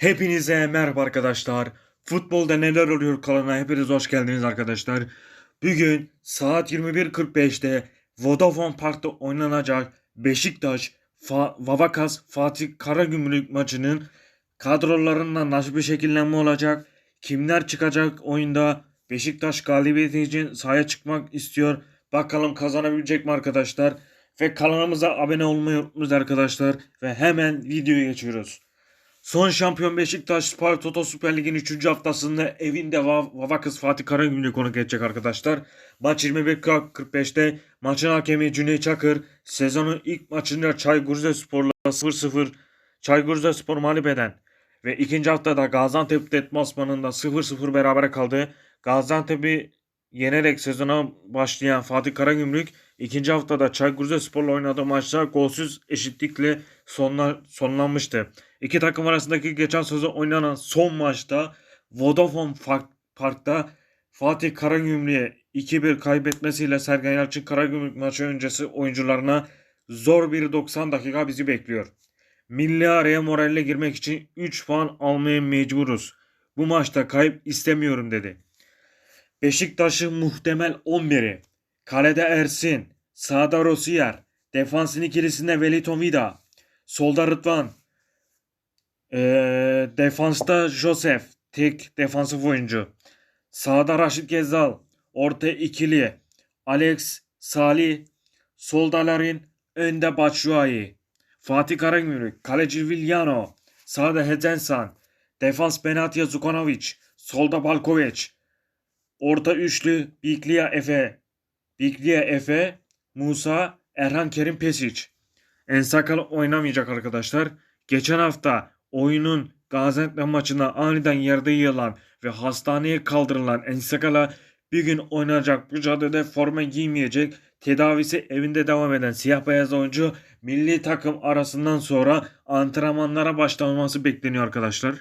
Hepinize merhaba arkadaşlar. Futbolda neler oluyor kanalına hepiniz hoş geldiniz arkadaşlar. Bugün saat 21.45'te Vodafone Park'ta oynanacak Beşiktaş Fa Vavakas Fatih Karagümrük maçının kadrolarından nasıl bir şekillenme olacak? Kimler çıkacak oyunda? Beşiktaş galibiyeti için sahaya çıkmak istiyor. Bakalım kazanabilecek mi arkadaşlar? Ve kanalımıza abone olmayı unutmayın arkadaşlar. Ve hemen videoya geçiyoruz. Son şampiyon Beşiktaş Spor Toto Süper Lig'in 3. haftasında evinde Va- Vavakız Fatih Karagümrük'ü konuk edecek arkadaşlar. Maç 21.45'te maçın hakemi Cüneyt Çakır sezonun ilk maçında Çaykur Rizespor'la 0-0 Çaykur Rizespor mağlup eden ve ikinci haftada Gaziantep deplasmanında 0-0 berabere kaldı. Gaziantep'i yenerek sezona başlayan Fatih Karagümrük ikinci haftada Çaykur Rizespor'la oynadığı maçta golsüz eşitlikle sonla, sonlanmıştı. İki takım arasındaki geçen sezon oynanan son maçta Vodafone Park'ta Fatih Karagümrük'e 2-1 kaybetmesiyle Sergen Yalçın Karagümrük maçı öncesi oyuncularına zor bir 90 dakika bizi bekliyor. Milli araya moralle girmek için 3 puan almaya mecburuz. Bu maçta kayıp istemiyorum dedi. Beşiktaş'ın muhtemel 11'i. Kalede Ersin, sağda Rosier, defansın ikilisinde Wellington Vida, solda Rıdvan, ee, defansta Joseph, tek defansif oyuncu. Sağda Raşit Gezzal, orta ikili, Alex, Salih, solda Larin, önde Batshuayi. Fatih Karagümrük, kaleci Viljano, sağda Hezensan, defans Benatya Zukanovic, solda Balkovic, orta üçlü Biklia Efe, Biklia Efe, Musa, Erhan Kerim Pesic. Ensakal oynamayacak arkadaşlar. Geçen hafta oyunun Gaziantep maçında aniden yerde yığılan ve hastaneye kaldırılan Ensakal'a bir gün oynayacak mücadelede forma giymeyecek tedavisi evinde devam eden siyah beyaz oyuncu milli takım arasından sonra antrenmanlara başlaması bekleniyor arkadaşlar.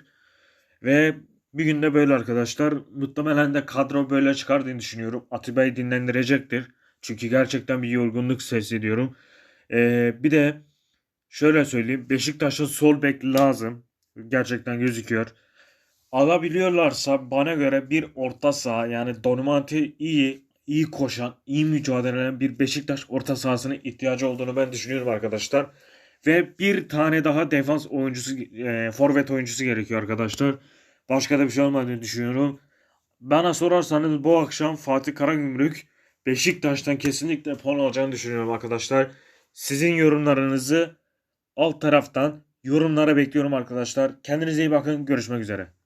Ve bir günde böyle arkadaşlar. Muhtemelen de kadro böyle çıkar diye düşünüyorum. Atiba'yı dinlendirecektir. Çünkü gerçekten bir yorgunluk hissediyorum. Ee, bir de şöyle söyleyeyim. Beşiktaş'a sol bek lazım. Gerçekten gözüküyor. Alabiliyorlarsa bana göre bir orta saha yani Donumanti iyi, iyi koşan, iyi mücadele eden bir Beşiktaş orta sahasına ihtiyacı olduğunu ben düşünüyorum arkadaşlar. Ve bir tane daha defans oyuncusu, e, forvet oyuncusu gerekiyor arkadaşlar. Başka da bir şey olmadığını düşünüyorum. Bana sorarsanız bu akşam Fatih Karagümrük Beşiktaş'tan kesinlikle puan alacağını düşünüyorum arkadaşlar. Sizin yorumlarınızı alt taraftan yorumlara bekliyorum arkadaşlar. Kendinize iyi bakın. Görüşmek üzere.